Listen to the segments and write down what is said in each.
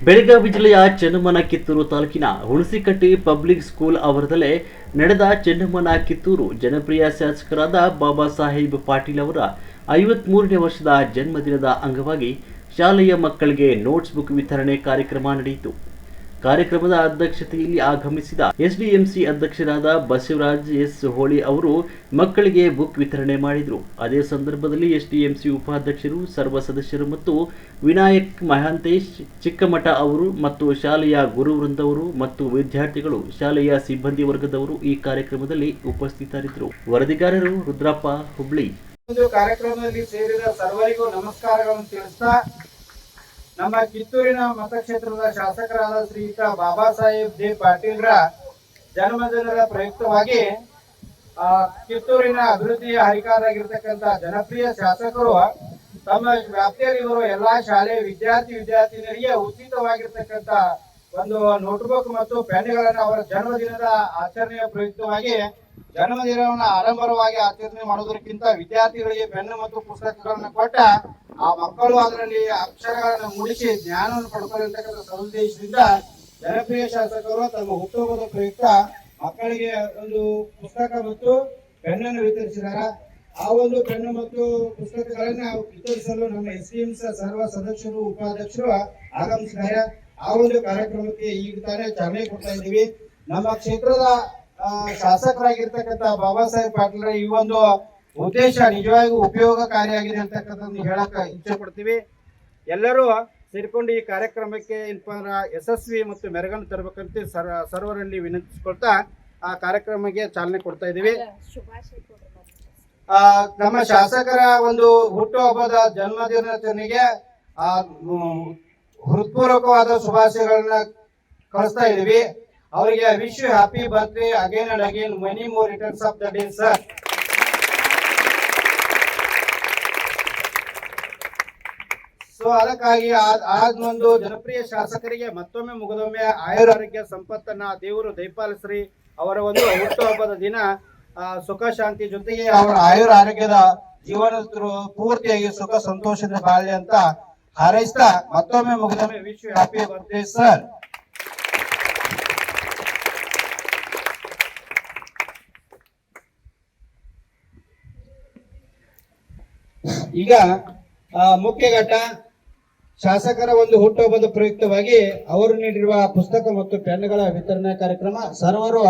ಬೆಳಗಾವಿ ಜಿಲ್ಲೆಯ ಚೆನ್ನಮ್ಮನ ಕಿತ್ತೂರು ತಾಲೂಕಿನ Hunasikatti public school ಆವರಣದಲ್ಲೇ ನಡೆದ ಚೆನ್ನಮ್ಮನ ಕಿತ್ತೂರು ಜನಪ್ರಿಯ ಶಾಸಕರಾದ ಬಾಬಾ ಸಾಹೇಬ್ ಪಾಟೀಲ್ ಅವರ ಐವತ್ಮೂರನೇ ವರ್ಷದ ಜನ್ಮದಿನದ ಅಂಗವಾಗಿ ಶಾಲೆಯ ಮಕ್ಕಳಿಗೆ ನೋಟ್ಸ್ ಬುಕ್ ವಿತರಣೆ ಕಾರ್ಯಕ್ರಮ ನಡೆಯಿತು. ಕಾರ್ಯಕ್ರಮದ ಅಧ್ಯಕ್ಷತೆಯಲ್ಲಿ ಆಗಮಿಸಿದ ಎಸ್ಡಿಎಂಸಿ ಅಧ್ಯಕ್ಷರಾದ ಬಸವರಾಜ್ ಎಸ್. ಹೋಳಿ ಅವರು ಮಕ್ಕಳಿಗೆ ಬುಕ್ ವಿತರಣೆ ಮಾಡಿದರು. ಅದೇ ಸಂದರ್ಭದಲ್ಲಿ ಎಸ್ಡಿಎಂಸಿ ಉಪಾಧ್ಯಕ್ಷರು, ಸರ್ವ ಸದಸ್ಯರು ಮತ್ತು ವಿನಾಯಕ್ ಮಹಾಂತೇಶ್, ಚಿಕ್ಕಮಠ ಅವರು ಮತ್ತು ಶಾಲೆಯ ಗುರು ವೃಂದವರು ಮತ್ತು ವಿದ್ಯಾರ್ಥಿಗಳು, ಶಾಲೆಯ ಸಿಬ್ಬಂದಿ ವರ್ಗದವರು ಈ ಕಾರ್ಯಕ್ರಮದಲ್ಲಿ ಉಪಸ್ಥಿತರಿದ್ದರು. ವರದಿಗಾರರು ರುದ್ರಪ್ಪ ಹುಬ್ಳಿ. ಕಾರ್ಯಕ್ರಮದಲ್ಲಿ ಸೇರಿದ ಸರ್ವರಿಗೂ ನಮಸ್ಕಾರಗಳನ್ನು ತಿಳಿಸ್ತಾ ನಮ್ಮ ಕಿತ್ತೂರಿನ ಮತಕ್ಷೇತ್ರದ ಶಾಸಕರಾದ ಶ್ರೀಯುತ ಬಾಬಾ ಸಾಹೇಬ್ ಜೆ ಪಾಟೀಲ್ರ ಜನ್ಮದಿನದ ಪ್ರಯುಕ್ತವಾಗಿ ಕಿತ್ತೂರಿನ ಅಭಿವೃದ್ಧಿಯ ಹರಿಕಾರಾಗಿರ್ತಕ್ಕಂಥ ಜನಪ್ರಿಯ ಶಾಸಕರು, ತಮ್ಮ ವ್ಯಾಪ್ತಿಯಲ್ಲಿರುವ ಎಲ್ಲಾ ಶಾಲೆ ವಿದ್ಯಾರ್ಥಿ ವಿದ್ಯಾರ್ಥಿನಿಯರಿಗೆ ಉಚಿತವಾಗಿರ್ತಕ್ಕಂಥ ಒಂದು ನೋಟ್ಬುಕ್ ಮತ್ತು ಪೆನ್ಗಳನ್ನು ಅವರ ಜನ್ಮದಿನದ ಆಚರಣೆಯ ಪ್ರಯುಕ್ತವಾಗಿ ಜನ್ಮದಿನವನ್ನು ಆಡಂಬರವಾಗಿ ಆಚರಣೆ ಮಾಡೋದಕ್ಕಿಂತ ವಿದ್ಯಾರ್ಥಿಗಳಿಗೆ ಪೆನ್ ಮತ್ತು ಪುಸ್ತಕಗಳನ್ನು ಕೊಟ್ಟ ಆ ಮಕ್ಕಳು ಅದರಲ್ಲಿ ಅಕ್ಷರಗಳನ್ನು ಉಳಿಸಿ ಜ್ಞಾನವನ್ನು ಪಡ್ಕೊಂಡಿರ್ತಕ್ಕಂಥ ಸದುದ್ದೇಶದಿಂದ ಜನಪ್ರಿಯ ಶಾಸಕರು ತಮ್ಮ ಹುಟ್ಟುಹಬ್ಬದ ಪ್ರಯುಕ್ತ ಮಕ್ಕಳಿಗೆ ಒಂದು ಪುಸ್ತಕ ಮತ್ತು ಪೆನ್ನನ್ನು ವಿತರಿಸಿದಾರ ಆ ಒಂದು ಪೆನ್ನು ಮತ್ತು ಪುಸ್ತಕಗಳನ್ನ ವಿತರಿಸಲು ನಮ್ಮ ಎಸ್ ಸರ್ವ ಸದಸ್ಯರು, ಉಪಾಧ್ಯಕ್ಷರು ಆಗಮಿಸಿದ್ದಾರೆ. ಆ ಒಂದು ಕಾರ್ಯಕ್ರಮಕ್ಕೆ ಈಗ ತಾನೇ ಚಾಲನೆ ಕೊಡ್ತಾ ಇದ್ದೀವಿ. ನಮ್ಮ ಕ್ಷೇತ್ರದ ಶಾಸಕರಾಗಿರ್ತಕ್ಕಂಥ ಬಾಬಾ ಸಾಹೇಬ್ ಪಾಟೀಲ್ ಈ ಒಂದು ಉದ್ದೇಶ ನಿಜವಾಗಿಯೂ ಉಪಯೋಗಕಾರಿಯಾಗಿದೆ ಅಂತಕ್ಕಂಥದ್ದು ಹೇಳಕ್ಕೆ ಇಚ್ಛೆ ಪಡ್ತೀವಿ ಎಲ್ಲರೂ ಸೇರಿಕೊಂಡು ಈ ಕಾರ್ಯಕ್ರಮಕ್ಕೆ ಏನಪ್ಪಾ ಅಂದ್ರ ಯಶಸ್ವಿ ಮತ್ತು ಮೆರಗನ್ನು ತರಬೇಕಂತ ಸರ್, ಸರ್ವರಲ್ಲಿ ವಿನಂತಿಸಿಕೊಳ್ತಾ ಆ ಕಾರ್ಯಕ್ರಮಕ್ಕೆ ಚಾಲನೆ ಕೊಡ್ತಾ ಇದ್ದೀವಿ. ನಮ್ಮ ಶಾಸಕರ ಒಂದು ಹುಟ್ಟುಹಬ್ಬದ ಜನ್ಮದಿನಾಚರಣೆಗೆ, ಆ, ಹೃತ್ಪೂರ್ವಕವಾದ ಶುಭಾಶಯಗಳನ್ನ ಕಳಿಸ್ತಾ ಇದೀವಿ ಅವರಿಗೆ wish you happy birthday again and again many more returns of the day sir so ಅದಕ್ಕಾಗಿ ಆ- ಆ ಒಂದು ಜನಪ್ರಿಯ ಶಾಸಕರಿಗೆ ಮತ್ತೊಮ್ಮೆ ಮುಗಿದೊಮ್ಮೆ ಆಯುರಾರೋಗ್ಯ ಸಂಪತ್ತನ್ನ ದೇವರು ದಯಪಾಲಿಸ್ರಿ. ಅವರ ಒಂದು ಹುಟ್ಟುಹಬ್ಬದ ದಿನ ಸುಖ, ಶಾಂತಿ ಜೊತೆಗೆ ಅವರ ಆಯುರ್ ಆರೋಗ್ಯದ ಜೀವನ ಪೂರ್ತಿಯಾಗಿ ಸುಖ, ಸಂತೋಷದಿಂದ ಬಾಳಲಿ ಅಂತ ಹಾರೈಸ್ತಾ ಮತ್ತೊಮ್ಮೆ ಮುಗಿದೊಮ್ಮೆ ವಿಶ್ವ ಹ್ಯಾಪಿ ಬರ್ತ್ಡೇ ಸರ್ ಈಗ ಮುಖ್ಯ ಘಟ್ಟ ಶಾಸಕರ ಒಂದು ಹುಟ್ಟುಹಬ್ಬದ ಪ್ರಯುಕ್ತವಾಗಿ ಅವರು ನೀಡಿರುವ ಪುಸ್ತಕ ಮತ್ತು ಪೆನ್ಗಳ ವಿತರಣಾ ಕಾರ್ಯಕ್ರಮ ಸರ್ವರು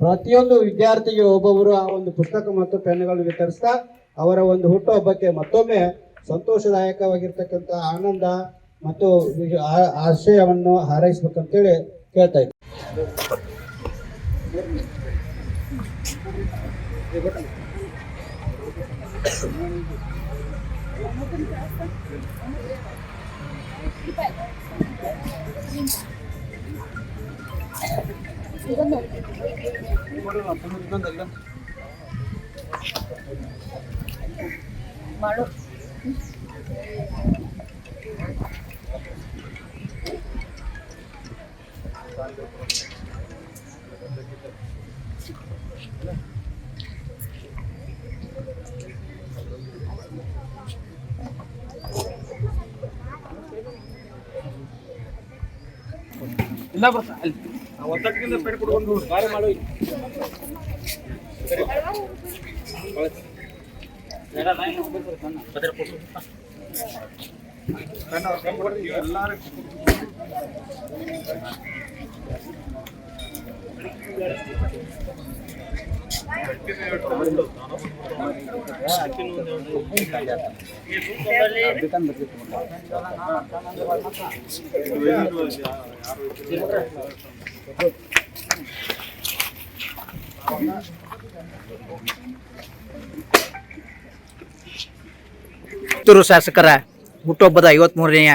ಪ್ರತಿಯೊಂದು ವಿದ್ಯಾರ್ಥಿಗೆ ಒಬ್ಬೊಬ್ಬರು ಆ ಒಂದು ಪುಸ್ತಕ ಮತ್ತು ಪೆನ್ಗಳನ್ನು ವಿತರಿಸ್ತಾ ಅವರ ಒಂದು ಹುಟ್ಟುಹಬ್ಬಕ್ಕೆ ಮತ್ತೊಮ್ಮೆ ಸಂತೋಷದಾಯಕವಾಗಿರ್ತಕ್ಕಂಥ ಆನಂದ ಮತ್ತು ಆಶಯವನ್ನು ಹಾರೈಸ್ಬೇಕಂತೇಳಿ ಕೇಳ್ತಾ ಇದ್ದೀನಿ മഴ ಇಲ್ಲ ಬರ್ತಾ ಅಲ್ಲಿ ಒತ್ತಡಕ್ಕಿಂತ ಪೇಟ್ ಕೊಡ್ಕೊಂಡು ಬಾರಿ ಮಾಡೋ ಕಿತ್ತೂರು ಶಾಸಕರ ಹುಟ್ಟುಹಬ್ಬದ ಐವತ್ಮೂರನೆಯ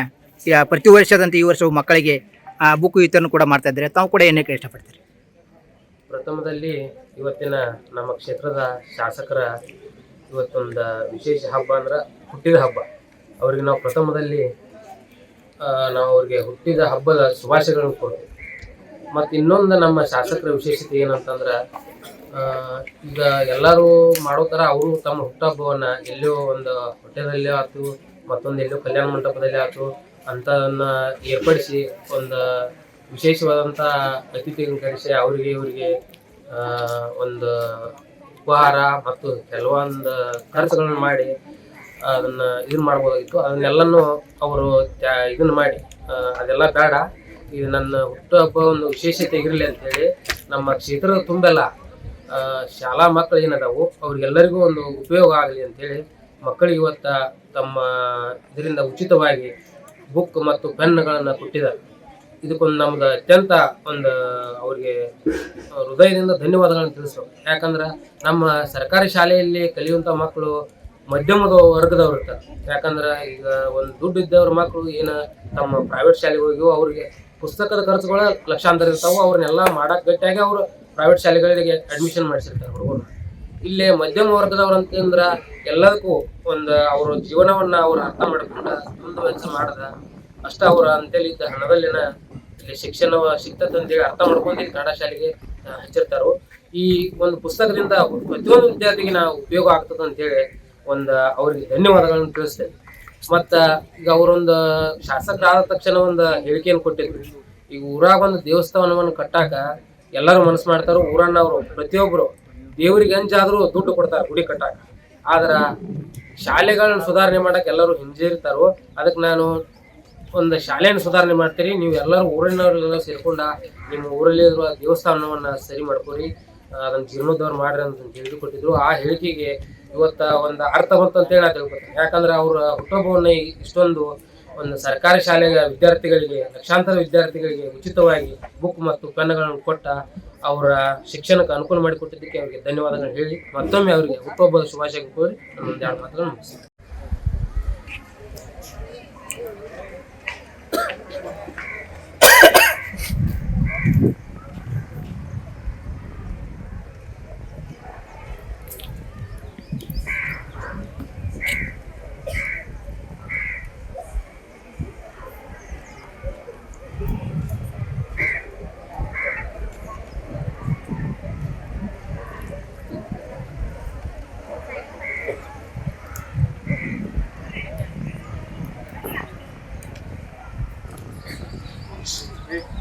ಪ್ರತಿ ವರ್ಷದಂತೆ ಈ ವರ್ಷವು ಮಕ್ಕಳಿಗೆ ಬುಕ್ ವಿತರಣೆ ಕೂಡ ಮಾಡ್ತಾ ಇದ್ದಾರೆ. ತಾವು ಕೂಡ ಏನಕ್ಕೆ ಇಷ್ಟಪಡ್ತೀರಿ? ಪ್ರಥಮದಲ್ಲಿ ಇವತ್ತಿನ ನಮ್ಮ ಕ್ಷೇತ್ರದ ಶಾಸಕರ ಇವತ್ತೊಂದು ವಿಶೇಷ ಹಬ್ಬ ಅಂದ್ರೆ ಹುಟ್ಟಿದ ಹಬ್ಬ. ಅವರಿಗೆ ನಾವು ಪ್ರಥಮದಲ್ಲಿ ನಾವು ಅವ್ರಿಗೆ ಹುಟ್ಟಿದ ಹಬ್ಬದ ಶುಭಾಶಯಗಳನ್ನು ಕೊಡ್ತೀವಿ ಮತ್ತು ಇನ್ನೊಂದು ನಮ್ಮ ಶಾಸಕರ ವಿಶೇಷತೆ ಏನಂತಂದ್ರೆ ಈಗ ಎಲ್ಲರೂ ಮಾಡೋ ಥರ ಅವರು ತಮ್ಮ ಹುಟ್ಟುಹಬ್ಬವನ್ನು ಎಲ್ಲೋ ಒಂದು ಹೋಟೆಲಲ್ಲೇ ಆಯ್ತು ಮತ್ತೊಂದು ಎಲ್ಲೋ ಕಲ್ಯಾಣ ಮಂಟಪದಲ್ಲೇ ಆಯ್ತು ಅಂಥದನ್ನು ಏರ್ಪಡಿಸಿ ಒಂದು ವಿಶೇಷವಾದಂಥ ಅತಿಥಿಗಳನ್ನು ಕರೆಸಿ ಅವರಿಗೆ ಇವರಿಗೆ ಒಂದು ಉಪಹಾರ ಮತ್ತು ಕೆಲವೊಂದು ಖರ್ಚುಗಳನ್ನು ಮಾಡಿ ಅದನ್ನ ಇದನ್ನ ಮಾಡ್ಬೋದಾಗಿತ್ತು. ಅದನ್ನೆಲ್ಲನೂ ಅವರು ಇದನ್ನ ಮಾಡಿ ಅದೆಲ್ಲ ಬೇಡ. ಇದು ನನ್ನ ಹುಟ್ಟುಹಬ್ಬ ಒಂದು ವಿಶೇಷತೆ ಇರಲಿ ಅಂತೇಳಿ ನಮ್ಮ ಕ್ಷೇತ್ರದ ತುಂಬೆಲ್ಲ ಶಾಲಾ ಮಕ್ಕಳು ಏನದಾವು ಅವ್ರಿಗೆಲ್ಲರಿಗೂ ಒಂದು ಉಪಯೋಗ ಆಗಲಿ ಅಂತೇಳಿ ಮಕ್ಕಳಿಗೆ ಇವತ್ತ ತಮ್ಮ ಇದರಿಂದ ಉಚಿತವಾಗಿ ಬುಕ್ ಮತ್ತು ಪೆನ್ಗಳನ್ನು ಕೊಟ್ಟಿದ್ದಾರೆ. ಇದಕ್ಕೊಂದು ನಮ್ಗೆ ಅತ್ಯಂತ ಒಂದು ಅವ್ರಿಗೆ ಹೃದಯದಿಂದ ಧನ್ಯವಾದಗಳನ್ನು ತಿಳಿಸ್ಬೇಕು. ಯಾಕಂದ್ರೆ ನಮ್ಮ ಸರ್ಕಾರಿ ಶಾಲೆಯಲ್ಲಿ ಕಲಿಯುವಂಥ ಮಕ್ಕಳು ಮಧ್ಯಮದ ವರ್ಗದವ್ರು ಇರ್ತಾರೆ. ಯಾಕಂದ್ರೆ ಈಗ ಒಂದು ದುಡ್ಡು ಇದ್ದವ್ರ ಮಕ್ಕಳು ಏನು ತಮ್ಮ ಪ್ರೈವೇಟ್ ಶಾಲೆಗೆ ಹೋಗಿ ಅವ್ರಿಗೆ ಪುಸ್ತಕದ ಖರ್ಚುಗಳ ಲಕ್ಷಾಂತರ ಇರ್ತಾವೆ ಅವ್ರನ್ನೆಲ್ಲ ಮಾಡಕ್ ಗಟ್ಟಿಯಾಗಿ ಅವರು ಪ್ರೈವೇಟ್ ಶಾಲೆಗಳಿಗೆ ಅಡ್ಮಿಷನ್ ಮಾಡಿಸಿರ್ತಾರೆ ಹುಡುಗರು. ಇಲ್ಲೇ ಮಧ್ಯಮ ವರ್ಗದವ್ರು ಅಂತಂದ್ರೆ ಎಲ್ಲದಕ್ಕೂ ಒಂದು ಅವ್ರ ಜೀವನವನ್ನ ಅವ್ರು ಅರ್ಥ ಮಾಡ್ಕೊಂಡ ಮುಂದುವರಿಸ ಮಾಡದ ಅಷ್ಟ ಅವ್ರ ಅಂತೇಳಿ ಇದ್ದ ಹಣದಲ್ಲಿನ ಶಿಕ್ಷಣ ಸಿಗ್ತದೆ ಅಂತೇಳಿ ಅರ್ಥ ಮಾಡ್ಕೊಂಡು ಕನ್ನಡ ಶಾಲೆಗೆ ಹಚ್ಚಿರ್ತಾರೋ. ಈ ಒಂದು ಪುಸ್ತಕದಿಂದ ಪ್ರತಿಯೊಂದು ವಿದ್ಯಾರ್ಥಿಗೆ ನಾವು ಉಪಯೋಗ ಅಂತ ಹೇಳಿ ಒಂದು ಅವ್ರಿಗೆ ಧನ್ಯವಾದಗಳನ್ನು ತಿಳಿಸ್ತೇನೆ. ಮತ್ತ ಈಗ ಅವರೊಂದು ಶಾಸಕರಾದ ತಕ್ಷಣ ಒಂದು ಹೇಳಿಕೆಯನ್ನು ಕೊಟ್ಟಿದ್ರು. ಈಗ ಊರಾಗ ಒಂದು ದೇವಸ್ಥಾನವನ್ನು ಕಟ್ಟಾಕ ಎಲ್ಲರೂ ಮನಸ್ಸು ಮಾಡ್ತಾರೋ. ಊರನ್ನ ಅವರು ಪ್ರತಿಯೊಬ್ಬರು ದೇವರಿಗೆ ಅಂಜಾದರೂ ದುಡ್ಡು ಕೊಡ್ತಾರೆ ಗುಡಿ ಕಟ್ಟಾಕ. ಆದ್ರ ಶಾಲೆಗಳನ್ನ ಸುಧಾರಣೆ ಮಾಡಕ್ಕೆ ಎಲ್ಲರೂ ಹಿಂಜರಿತಾರೋ. ಅದಕ್ಕೆ ನಾನು ಒಂದು ಶಾಲೆಯನ್ನು ಸುಧಾರಣೆ ಮಾಡ್ತೀರಿ, ನೀವು ಎಲ್ಲರೂ ಊರಿನವರೆಲ್ಲ ಸೇರ್ಕೊಂಡ ನಿಮ್ಮ ಊರಲ್ಲಿ ಇರುವ ದೇವಸ್ಥಾನವನ್ನ ಸರಿ ಮಾಡ್ಕೊರಿ ಅದನ್ನು ಜೀರ್ಣೋದ್ಧಾರ ಮಾಡ್ರಿ ಅಂತ ತಿಳಿದುಕೊಟ್ಟಿದ್ರು. ಆ ಹೇಳಿಕೆಗೆ ಇವತ್ತ ಒಂದು ಅರ್ಥ ಬಂತು ಅಂತೇಳಿ ನಾ ಯಾಕಂದ್ರೆ ಅವರ ಹುಟ್ಟುಹಬ್ಬವನ್ನ ಇಷ್ಟೊಂದು ಒಂದು ಸರ್ಕಾರಿ ಶಾಲೆಯ ವಿದ್ಯಾರ್ಥಿಗಳಿಗೆ, ಲಕ್ಷಾಂತರ ವಿದ್ಯಾರ್ಥಿಗಳಿಗೆ ಉಚಿತವಾಗಿ ಬುಕ್ ಮತ್ತು ಪೆನ್ಗಳನ್ನು ಕೊಟ್ಟ ಅವರ ಶಿಕ್ಷಣಕ್ಕೆ ಅನುಕೂಲ ಮಾಡಿಕೊಟ್ಟಿದ್ದಕ್ಕೆ ಅವರಿಗೆ ಧನ್ಯವಾದಗಳು ಹೇಳಿ ಮತ್ತೊಮ್ಮೆ ಅವರಿಗೆ ಹುಟ್ಟುಹಬ್ಬದ ಶುಭಾಶಯ ಕೋರಿ ನಾನು ಒಂದು ಎರಡು ಮಾತುಗಳನ್ನು ಮುಗಿಸ್ತೀನಿ. Okay.